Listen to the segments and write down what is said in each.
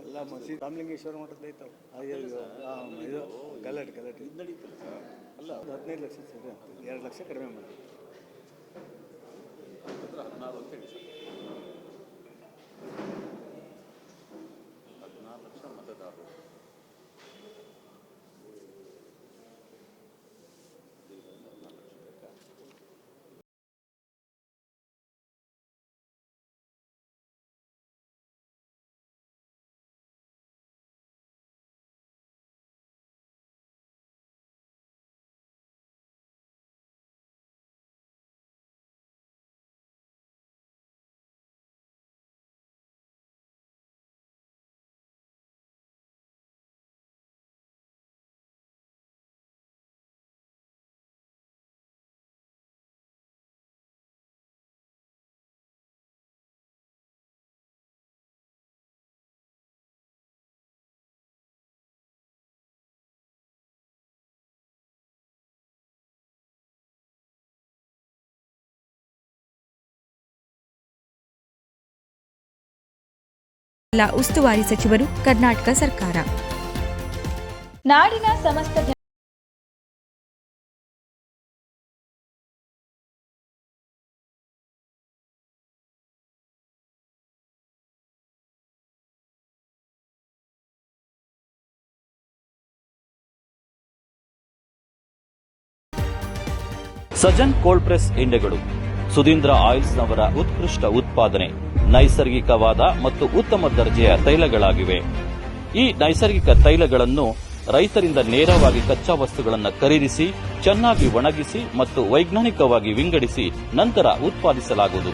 ಎಲ್ಲ ಮಸೀದಿ ರಾಮಲಿಂಗೇಶ್ವರ ಮಠದ ಐತವ ಇದು ಗಲಾಟೆ ಗಲಾಟೆ. ಅಲ್ಲ ಹದಿನೈದು ಲಕ್ಷ ಸರಿ ಎರಡು ಲಕ್ಷ ಕಡಿಮೆ ಮಾಡಿ ಹದಿನಾರು ಅಂತ ಹೇಳಿ ಜಿಲ್ಲಾ ಉಸ್ತುವಾರಿ ಸಚಿವರು ಕರ್ನಾಟಕ ಸರ್ಕಾರ. ನಾಡಿನ ಸಮಸ್ತ ಜನ- ಸಜನ್ ಕೋಲ್ಡ್ ಪ್ರೆಸ್ ಎಣ್ಣೆಗಳು ಸುಧೀಂದ್ರ ಆಯಿಲ್ಸ್ನವರ ಉತ್ಕೃಷ್ಟ ಉತ್ಪಾದನೆ. ನೈಸರ್ಗಿಕವಾದ ಮತ್ತು ಉತ್ತಮ ದರ್ಜೆಯ ತೈಲಗಳಾಗಿವೆ. ಈ ನೈಸರ್ಗಿಕ ತೈಲಗಳನ್ನು ರೈತರಿಂದ ನೇರವಾಗಿ ಕಚ್ಚಾ ವಸ್ತುಗಳನ್ನು ಖರೀದಿಸಿ, ಚೆನ್ನಾಗಿ ಒಣಗಿಸಿ ಮತ್ತು ವೈಜ್ಞಾನಿಕವಾಗಿ ವಿಂಗಡಿಸಿ ನಂತರ ಉತ್ಪಾದಿಸಲಾಗುವುದು.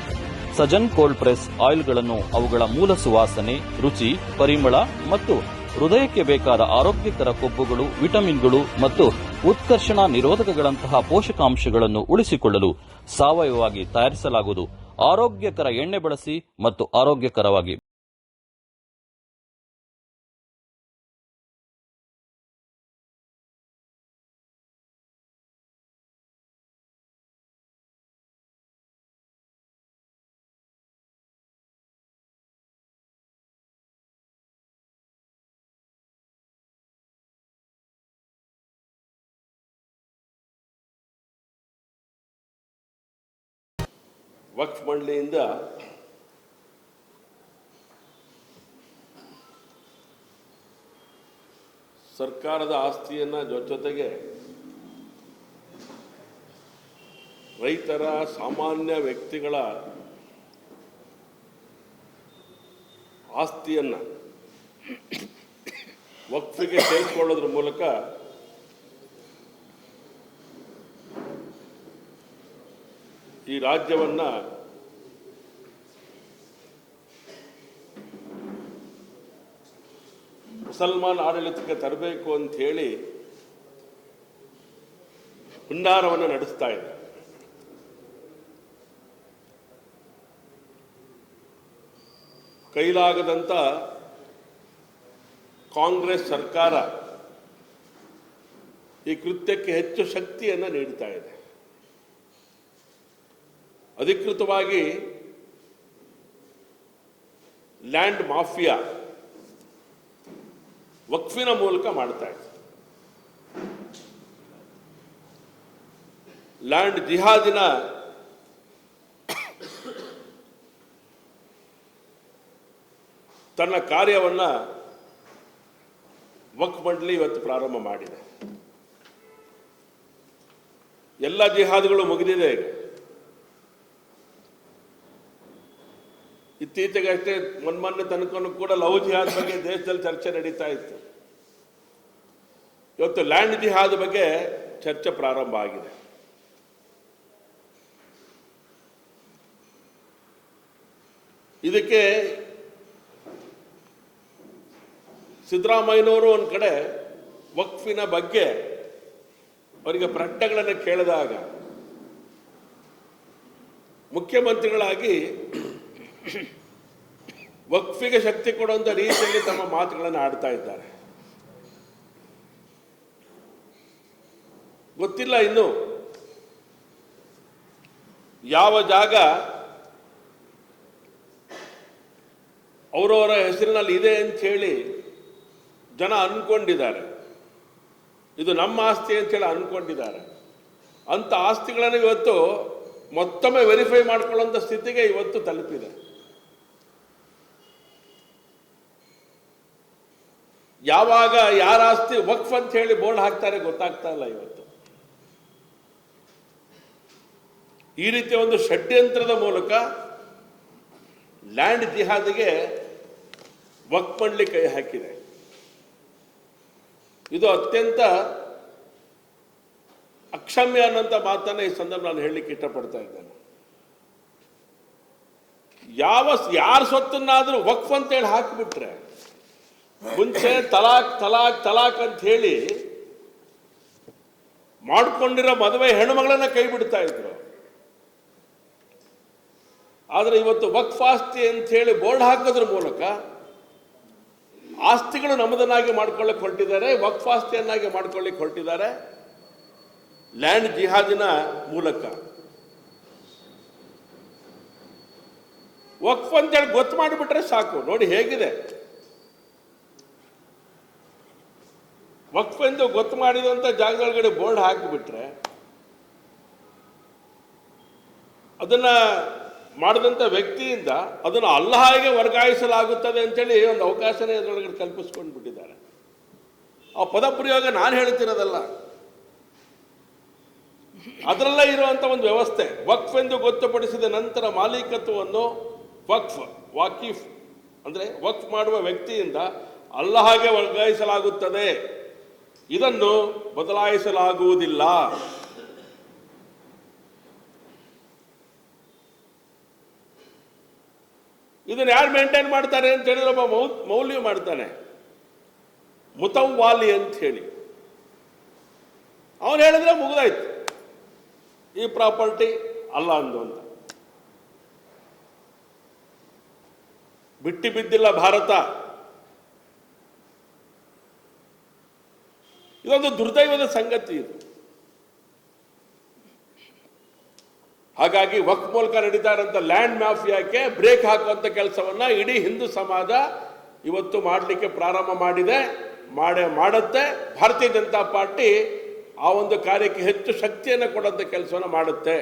ಸಜನ್ ಕೋಲ್ಡ್ ಪ್ರೆಸ್ ಆಯಿಲ್ಗಳನ್ನು ಅವುಗಳ ಮೂಲ ಸುವಾಸನೆ, ರುಚಿ, ಪರಿಮಳ ಮತ್ತು ಹೃದಯಕ್ಕೆ ಬೇಕಾದ ಆರೋಗ್ಯಕರ ಕೊಬ್ಬುಗಳು, ವಿಟಮಿನ್ಗಳು ಮತ್ತು ಉತ್ಕರ್ಷಣ ನಿರೋಧಕಗಳಂತಹ ಪೋಷಕಾಂಶಗಳನ್ನು ಉಳಿಸಿಕೊಳ್ಳಲು ಸಾವಯವವಾಗಿ ತಯಾರಿಸಲಾಗುವುದು. ಆರೋಗ್ಯಕರ ಎಣ್ಣೆ ಬಳಸಿ ಮತ್ತು ಆರೋಗ್ಯಕರವಾಗಿ ವಕ್ಫ್ ಮಂಡಳಿಯಿಂದ ಸರ್ಕಾರದ ಆಸ್ತಿಯನ್ನು ಜೊತೆಗೆ ರೈತರ ಸಾಮಾನ್ಯ ವ್ಯಕ್ತಿಗಳ ಆಸ್ತಿಯನ್ನು ವಕ್ಫಿಗೆ ಸೇರಿಕೊಳ್ಳೋದ್ರ ಮೂಲಕ ಈ ರಾಜ್ಯವನ್ನ ಮುಸಲ್ಮಾನ್ ಆಡಳಿತಕ್ಕೆ ತರಬೇಕು ಅಂತ ಹೇಳಿ ಹುನ್ನಾರವನ್ನು ನಡೆಸ್ತಾ ಇದೆ ಕೈಲಾಗದಂತ ಕಾಂಗ್ರೆಸ್ ಸರ್ಕಾರ ಈ ಕೃತ್ಯಕ್ಕೆ ಹೆಚ್ಚು ಶಕ್ತಿಯನ್ನು ನೀಡ್ತಾ ಇದೆ. ಅಧಿಕೃತವಾಗಿ ಲ್ಯಾಂಡ್ ಮಾಫಿಯಾ ವಕ್ಫಿನ ಮೂಲಕ ಮಾಡ್ತಾ ಇದೆ ಲ್ಯಾಂಡ್ ಜಿಹಾದಿನ ತನ್ನ ಕಾರ್ಯವನ್ನ ವಕ್ ಮಂಡಳಿ ಇವತ್ತು ಪ್ರಾರಂಭ ಮಾಡಿದೆ. ಎಲ್ಲ ಜಿಹಾದ್ಗಳು ಮುಗಿದಿದೆ ಇತ್ತೀಚೆಗಷ್ಟೇ ಮೊನ್ಮೊನ್ನೆ ತನಕನೂ ಕೂಡ ಲವ್ ಜಿಹಾದ್ ಬಗ್ಗೆ ದೇಶದಲ್ಲಿ ಚರ್ಚೆ ನಡೀತಾ ಇತ್ತು. ಇವತ್ತು ಲ್ಯಾಂಡ್ ಜಿಹಾದ್ ಬಗ್ಗೆ ಚರ್ಚೆ ಪ್ರಾರಂಭ ಆಗಿದೆ. ಇದಕ್ಕೆ ಸಿದ್ದರಾಮಯ್ಯನವರು ಒಂದು ಕಡೆ ವಕ್ಫಿನ ಬಗ್ಗೆ ಅವರಿಗೆ ಪ್ರಶ್ನೆಗಳನ್ನು ಕೇಳಿದಾಗ ಮುಖ್ಯಮಂತ್ರಿಗಳಾಗಿ ವಕ್ಫಿಗೆ ಶಕ್ತಿ ಕೊಡುವಂತ ರೀತಿಯಲ್ಲಿ ತಮ್ಮ ಮಾತುಗಳನ್ನು ಆಡ್ತಾ ಇದ್ದಾರೆ. ಗೊತ್ತಿಲ್ಲ ಇನ್ನು. ಯಾವ ಜಾಗ ಅವರವರ ಹೆಸರಿನಲ್ಲಿ ಇದೆ ಅಂತ ಹೇಳಿ ಜನ ಅನ್ಕೊಂಡಿದ್ದಾರೆ. ಇದು ನಮ್ಮ ಆಸ್ತಿ ಅಂತೇಳಿ ಅನ್ಕೊಂಡಿದ್ದಾರೆ. ಅಂಥ ಆಸ್ತಿಗಳನ್ನು ಇವತ್ತು ಮತ್ತೊಮ್ಮೆ ವೆರಿಫೈ ಮಾಡ್ಕೊಳ್ಳೋಂಥ ಸ್ಥಿತಿಗೆ ಇವತ್ತು ತಲುಪಿದೆ. ಯಾವಾಗ ಯಾರ ಆಸ್ತಿ ವಕ್ಫ್ ಅಂತ ಹೇಳಿ ಬೋರ್ಡ್ ಹಾಕ್ತಾರೆ ಗೊತ್ತಾಗ್ತಾ ಇಲ್ಲ ಇವತ್ತು. ಈ ರೀತಿಯ ಒಂದು ಷಡ್ಯಂತ್ರದ ಮೂಲಕ ಲ್ಯಾಂಡ್ ಜಿಹಾದಿಗೆ ವಕ್ ಮಂಡಳಿ ಕೈ ಹಾಕಿದೆ. ಇದು ಅತ್ಯಂತ ಅಕ್ಷಮ್ಯ ಅನ್ನೋಂಥ ಮಾತನ್ನ ಈ ಸಂದರ್ಭ ನಾನು ಹೇಳಲಿಕ್ಕೆ ಇಷ್ಟಪಡ್ತಾ ಇದ್ದೇನೆ. ಯಾವ ಯಾರ ಸ್ವತ್ತನ್ನಾದರೂ ವಕ್ಫ್ ಅಂತೇಳಿ ಹಾಕಿಬಿಟ್ರೆ ಮುಂಚೆ ತಲಾಕ್ ತಲಾಕ್ ತಲಾಕ್ ಅಂತ ಹೇಳಿ ಮಾಡಿಕೊಂಡಿರೋ ಮದುವೆ ಹೆಣ್ಣುಮಗಳನ್ನ ಕೈ ಬಿಡ್ತಾ ಇದ್ರು. ಆದರೆ ಇವತ್ತು ವಕ್ಫ್ ಆಸ್ತಿ ಅಂತ ಹೇಳಿ ಬೋರ್ಡ್ ಹಾಕೋದ್ರ ಮೂಲಕ ಆಸ್ತಿಗಳು ನಮ್ಮದನ್ನಾಗಿ ಮಾಡ್ಕೊಳ್ಳಿಕ್ ಹೊರಟಿದ್ದಾರೆ ವಕ್ಫ್ ಆಸ್ತಿಯನ್ನಾಗಿ ಮಾಡ್ಕೊಳ್ಳಿಕ್ಕೆ ಹೊರಟಿದ್ದಾರೆ, ಲ್ಯಾಂಡ್ ಜಿಹಾದಿನ ಮೂಲಕ. ವಕ್ಫ್ ಅಂತೇಳಿ ಗೊತ್ತು ಮಾಡಿಬಿಟ್ರೆ ಸಾಕು. ನೋಡಿ ಹೇಗಿದೆ. ವಕ್ಫ್ ಎಂದು ಗೊತ್ತು ಮಾಡಿದಂಥ ಜಾಗದೊಳಗಡೆ ಬೋರ್ಡ್ ಹಾಕಿಬಿಟ್ರೆ ಅದನ್ನು ಮಾಡಿದಂಥ ವ್ಯಕ್ತಿಯಿಂದ ಅದನ್ನು ಅಲ್ಲಹಾಗೆ ವರ್ಗಾಯಿಸಲಾಗುತ್ತದೆ ಅಂತೇಳಿ ಒಂದು ಅವಕಾಶನೇ ಅದರೊಳಗಡೆ ಕಲ್ಪಿಸ್ಕೊಂಡು ಬಿಟ್ಟಿದ್ದಾರೆ. ಆ ಪದ ಪ್ರಯೋಗ ನಾನು ಹೇಳ್ತಿರೋದಲ್ಲ. ಅದರಲ್ಲೇ ಇರುವಂಥ ಒಂದು ವ್ಯವಸ್ಥೆ, ವಕ್ಫ್ ಎಂದು ಗೊತ್ತುಪಡಿಸಿದ ನಂತರ ಮಾಲೀಕತ್ವವನ್ನು ವಕ್ಫ್, ವಾಕಿಫ್, ಅಂದರೆ ವಕ್ಫ್ ಮಾಡುವ ವ್ಯಕ್ತಿಯಿಂದ ಅಲ್ಲಹಾಗೆ ವರ್ಗಾಯಿಸಲಾಗುತ್ತದೆ. ಇದನ್ನು ಬದಲಾಯಿಸಲಾಗುವುದಿಲ್ಲ. ಇದನ್ನು ಯಾರು ಮೇಂಟೈನ್ ಮಾಡ್ತಾರೆ ಅಂತ ಹೇಳಿದ್ರೆ ಒಬ್ಬ ಮೌಲ್ಯ ಮಾಡ್ತಾನೆ. ಮುತವ್ವಾಲಿ ಅಂತ ಹೇಳಿ. ಅವನು ಹೇಳಿದ್ರೆ ಮುಗಿದಾಯ್ತು. ಈ ಪ್ರಾಪರ್ಟಿ ಅಲ್ಲ ಅಂದು ಅಂತ. ಬಿಟ್ಟಿ ಬಿದ್ದಿಲ್ಲ ಭಾರತ. ಇದೊಂದು ದುರ್ದೈವದ ಸಂಗತಿ ಇದು. ಹಾಗಾಗಿ ವಕ್ ಮೂಲಕ ನಡೀತಾ ಇರೋಂಥ ಲ್ಯಾಂಡ್ ಮಾಫಿಯಾಕ್ಕೆ ಬ್ರೇಕ್ ಹಾಕುವಂಥ ಕೆಲಸವನ್ನ ಇಡೀ ಹಿಂದೂ ಸಮಾಜ ಇವತ್ತು ಮಾಡಲಿಕ್ಕೆ ಪ್ರಾರಂಭ ಮಾಡಿದೆ, ಮಾಡೇ, ಮಾಡುತ್ತೆ. ಭಾರತೀಯ ಜನತಾ ಪಾರ್ಟಿ ಆ ಒಂದು ಕಾರ್ಯಕ್ಕೆ ಹೆಚ್ಚು ಶಕ್ತಿಯನ್ನು ಕೊಡುವಂಥ ಕೆಲಸವನ್ನು ಮಾಡುತ್ತೆ.